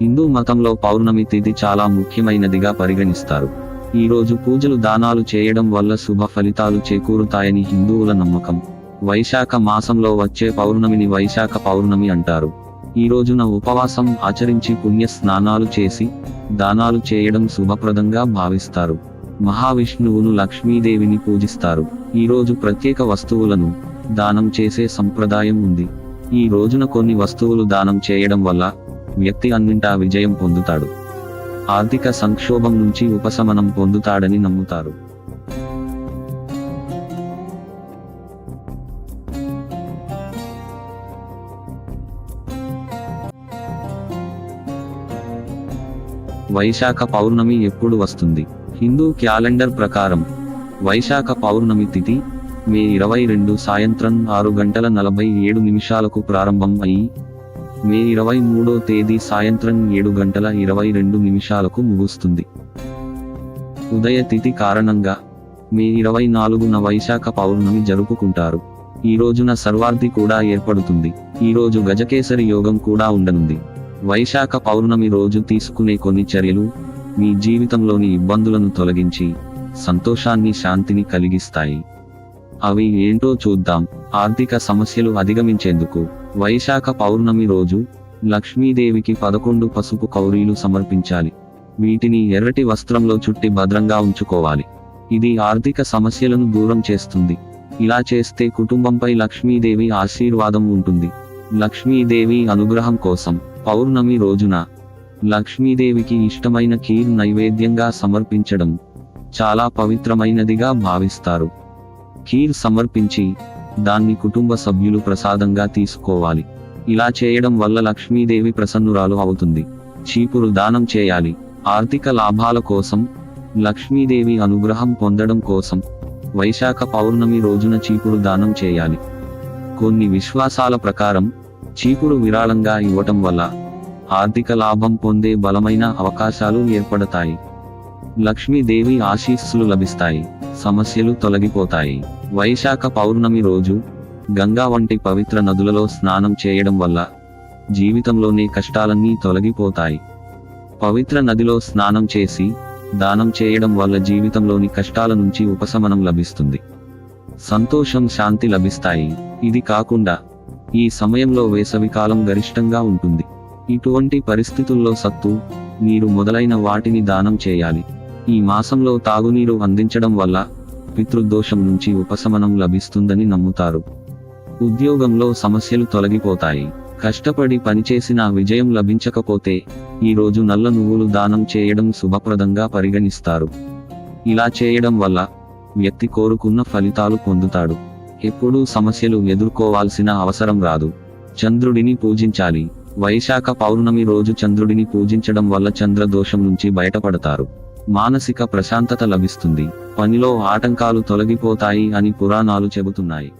హిందూ మతంలో పౌర్ణమి తిథి చాలా ముఖ్యమైనదిగా పరిగణిస్తారు. ఈ రోజు పూజలు దానాలు చేయడం వల్ల శుభ ఫలితాలు చేకూరుతాయని హిందువుల నమ్మకం. వైశాఖ మాసంలో వచ్చే పౌర్ణమిని వైశాఖ పౌర్ణమి అంటారు. ఈ రోజున ఉపవాసం ఆచరించి పుణ్య స్నానాలు చేసి దానాలు చేయడం శుభప్రదంగా భావిస్తారు. మహావిష్ణువును లక్ష్మీదేవిని పూజిస్తారు. ఈరోజు ప్రత్యేక వస్తువులను దానం చేసే సంప్రదాయం ఉంది. ఈ రోజున కొన్ని వస్తువులు దానం చేయడం వల్ల వ్యక్తి అన్నింటా విజయం పొందుతాడు. ఆర్థిక సంక్షోభం నుంచి ఉపశమనం పొందుతాడని నమ్ముతారు. వైశాఖ పౌర్ణమి ఎప్పుడు వస్తుంది? హిందూ క్యాలెండర్ ప్రకారం వైశాఖ పౌర్ణమి తిథి మే ఇరవై రెండు సాయంత్రం ఆరు గంటల నలభై ఏడు నిమిషాలకు ప్రారంభం అయి మే ఇరవై మూడో తేదీ సాయంత్రం ఏడు గంటల ఇరవై రెండు నిమిషాలకు ముగుస్తుంది. ఉదయ తిథి కారణంగా మే ఇరవై నాలుగున వైశాఖ పౌర్ణమి జరుపుకుంటారు. ఈ రోజున సర్వార్థి కూడా ఏర్పడుతుంది. ఈ రోజు గజకేసరి యోగం కూడా ఉండనుంది. వైశాఖ పౌర్ణమి రోజు తీసుకునే కొన్ని చర్యలు మీ జీవితంలోని ఇబ్బందులను తొలగించి సంతోషాన్ని శాంతిని కలిగిస్తాయి. అవి ఏంటో చూద్దాం. ఆర్థిక సమస్యలు అధిగమించేందుకు వైశాఖ పౌర్ణమి రోజు లక్ష్మీదేవికి పదకొండు పసుపు కౌరీలు సమర్పించాలి. వీటిని ఎర్రటి వస్త్రంలో చుట్టి భద్రంగా ఉంచుకోవాలి. ఇది ఆర్థిక సమస్యలను దూరం చేస్తుంది. ఇలా చేస్తే కుటుంబంపై లక్ష్మీదేవి ఆశీర్వాదం ఉంటుంది. లక్ష్మీదేవి అనుగ్రహం కోసం పౌర్ణమి రోజున లక్ష్మీదేవికి ఇష్టమైన కీర్ నైవేద్యంగా సమర్పించడం చాలా పవిత్రమైనదిగా భావిస్తారు. కీర్ సమర్పించి దాన్ని కుటుంబ సభ్యులు ప్రసాదంగా తీసుకోవాలి. ఇలా చేయడం వల్ల లక్ష్మీదేవి ప్రసన్నురాలు అవుతుంది. చీపురు దానం చేయాలి. ఆర్థిక లాభాల కోసం లక్ష్మీదేవి అనుగ్రహం పొందడం కోసం వైశాఖ పౌర్ణమి రోజున చీపురు దానం చేయాలి. కొన్ని విశ్వాసాల ప్రకారం చీపురు విరాళంగా ఇవ్వటం వల్ల ఆర్థిక లాభం పొందే బలమైన అవకాశాలు ఏర్పడతాయి. లక్ష్మీదేవి ఆశీస్సులు లభిస్తాయి. సమస్యలు తొలగిపోతాయి. వైశాఖ పౌర్ణమి రోజు గంగా వంటి పవిత్ర నదులలో స్నానం చేయడం వల్ల జీవితంలోని కష్టాలన్నీ తొలగిపోతాయి. పవిత్ర నదిలో స్నానం చేసి దానం చేయడం వల్ల జీవితంలోని కష్టాల నుంచి ఉపశమనం లభిస్తుంది. సంతోషం శాంతి లభిస్తాయి. ఇది కాకుండా ఈ సమయంలో వేసవికాలం గరిష్టంగా ఉంటుంది. ఇటువంటి పరిస్థితుల్లో సత్తు నీరు మొదలైన వాటిని దానం చేయాలి. ఈ మాసంలో తాగునీరు అందించడం వల్ల పితృదోషం నుంచి ఉపశమనం లభిస్తుందని నమ్ముతారు. ఉద్యోగంలో సమస్యలు తొలగిపోతాయి. కష్టపడి పనిచేసిన విజయం లభించకపోతే ఈ రోజు నల్ల నువ్వులు దానం చేయడం శుభప్రదంగా పరిగణిస్తారు. ఇలా చేయడం వల్ల వ్యక్తి కోరుకున్న ఫలితాలు పొందుతాడు. ఎప్పుడూ సమస్యలు ఎదుర్కోవాల్సిన అవసరం రాదు. చంద్రుడిని పూజించాలి. వైశాఖ పౌర్ణమి రోజు చంద్రుడిని పూజించడం వల్ల చంద్రదోషం నుంచి బయటపడతారు. మానసిక ప్రశాంతత లభిస్తుంది. పనిలో ఆటంకాలు తొలగిపోతాయి అని పురాణాలు చెబుతున్నాయి.